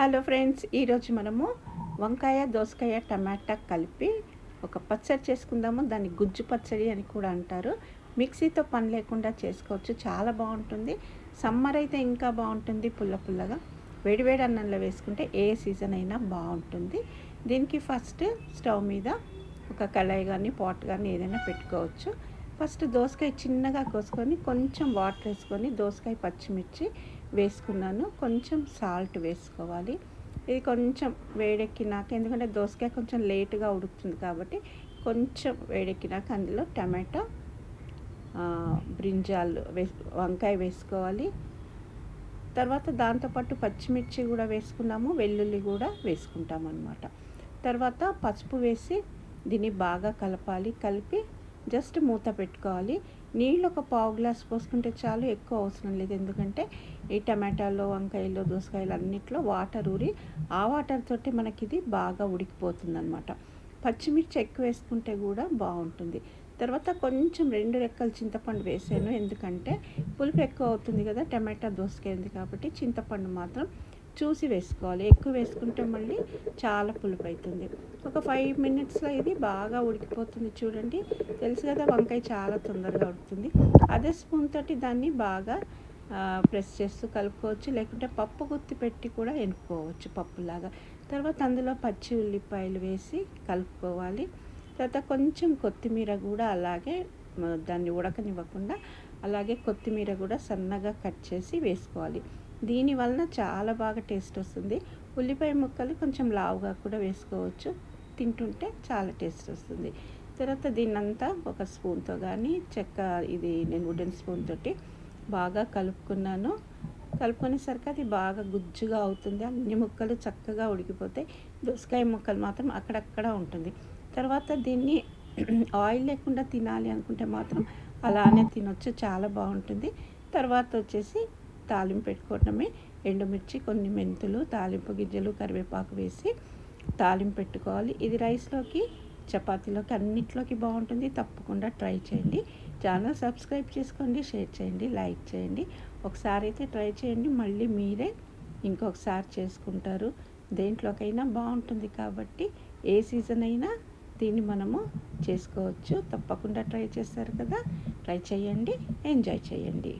Hello friends ఈరోజు మనము వంకాయ దోసకాయ టమాటా కలిపి ఒక పచ్చడి చేసుకుందాము. దాన్ని గుజ్జు పచ్చడి అని కూడా అంటారు. మిక్సీతో పని లేకుండా చేసుకోవచ్చు. చాలా బాగుంటుంది. సమ్మర్ అయితే ఇంకా బాగుంటుంది పుల్ల పుల్లగా. వేడివేడి అన్నంలో వేసుకుంటే ఏ సీజన్ అయినా బాగుంటుంది. దీనికి ఫస్ట్ స్టవ్ మీద ఒక కళాయి కానీ పాట్ కానీ ఏదైనా పెట్టుకోవచ్చు. ఫస్ట్ దోసకాయ చిన్నగా కోసుకొని కొంచెం వాటర్ వేసుకొని దోసకాయ పచ్చిమిర్చి వేసుకున్నాను. కొంచెం సాల్ట్ వేసుకోవాలి. ఇది కొంచెం వేడెక్కినాక ఎందుకంటే దోసకాయ కొంచెం లేటుగా ఉడుకుతుంది కాబట్టి కొంచెం వేడెక్కినాక అందులో టమాటో బ్రింజాలు వేస్ వంకాయ వేసుకోవాలి. తర్వాత దాంతోపాటు పచ్చిమిర్చి కూడా వేసుకున్నాము. వెల్లుల్లి కూడా వేసుకుంటాం అన్నమాట. తర్వాత పసుపు వేసి దీన్ని బాగా కలపాలి. కలిపి జస్ట్ మూత పెట్టుకోవాలి. నీళ్ళు ఒక పావు గ్లాస్ పోసుకుంటే చాలు ఎక్కువ అవసరం లేదు. ఎందుకంటే ఈ టమాటాలు వంకాయలు దోసకాయలు అన్నిట్లో వాటర్ ఊరి ఆ వాటర్ తోటి మనకి ఇది బాగా ఉడికిపోతుంది అనమాట పచ్చిమిర్చి ఎక్కువ వేసుకుంటే కూడా బాగుంటుంది. తర్వాత కొంచెం రెండు రెక్కలు చింతపండు వేసాను. ఎందుకంటే పులుపు ఎక్కువ అవుతుంది కదా టమాటా దోసకాయ ఉంది కాబట్టి చింతపండు మాత్రం చూసి వేసుకోవాలి. ఎక్కువ వేసుకుంటే మళ్ళీ చాలా పులుపు అవుతుంది ఒక ఫైవ్ మినిట్స్లో ఇది బాగా ఉడికిపోతుంది చూడండి. తెలుసు కదా వంకాయ చాలా తొందరగా ఉడుకుతుంది. అదే స్పూన్ తోటి దాన్ని బాగా ప్రెస్ చేస్తూ కలుపుకోవచ్చు. లేకుంటే పప్పు గుత్తి పెట్టి కూడా ఎనుకోవచ్చు పప్పులాగా. తర్వాత అందులో పచ్చి ఉల్లిపాయలు వేసి కలుపుకోవాలి. తర్వాత కొంచెం కొత్తిమీర కూడా అలాగే దాన్ని ఉడకనివ్వకుండా అలాగే కొత్తిమీర కూడా సన్నగా కట్ చేసి వేసుకోవాలి. దీని వలన చాలా బాగా టేస్ట్ వస్తుంది. ఉల్లిపాయ ముక్కలు కొంచెం లావుగా కూడా వేసుకోవచ్చు. తింటుంటే చాలా టేస్ట్ వస్తుంది. తర్వాత దీన్నంతా ఒక స్పూన్తో కానీ చెక్క ఇది నేను వుడెన్ స్పూన్ తోటి బాగా కలుపుకున్నాను. కలుపుకునేసరికి అది బాగా గుజ్జుగా అవుతుంది. అన్ని ముక్కలు చక్కగా ఉడికిపోతాయి. దోసకాయ ముక్కలు మాత్రం అక్కడక్కడ ఉంటుంది. తర్వాత దీన్ని ఆయిల్ లేకుండా తినాలి అనుకుంటే మాత్రం అలానే తినొచ్చు. చాలా బాగుంటుంది. తర్వాత వచ్చేసి తాలింపు పెట్టుకోవటమే ఎండుమిర్చి కొన్ని మెంతులు తాలింపు గింజలు కరివేపాకు వేసి తాలింపు పెట్టుకోవాలి. ఇది రైస్లోకి చపాతీలోకి అన్నిట్లోకి బాగుంటుంది. తప్పకుండా ట్రై చేయండి. ఛానల్ సబ్స్క్రైబ్ చేసుకోండి షేర్ చేయండి లైక్ చేయండి. ఒకసారి అయితే ట్రై చేయండి. మళ్ళీ మీరే ఇంకొకసారి చేసుకుంటారు. దేంట్లోకైనా బాగుంటుంది కాబట్టి ఏ సీజన్ అయినా దీన్ని మనము చేసుకోవచ్చు. తప్పకుండా ట్రై చేస్తారు కదా. ట్రై చేయండి. ఎంజాయ్ చేయండి.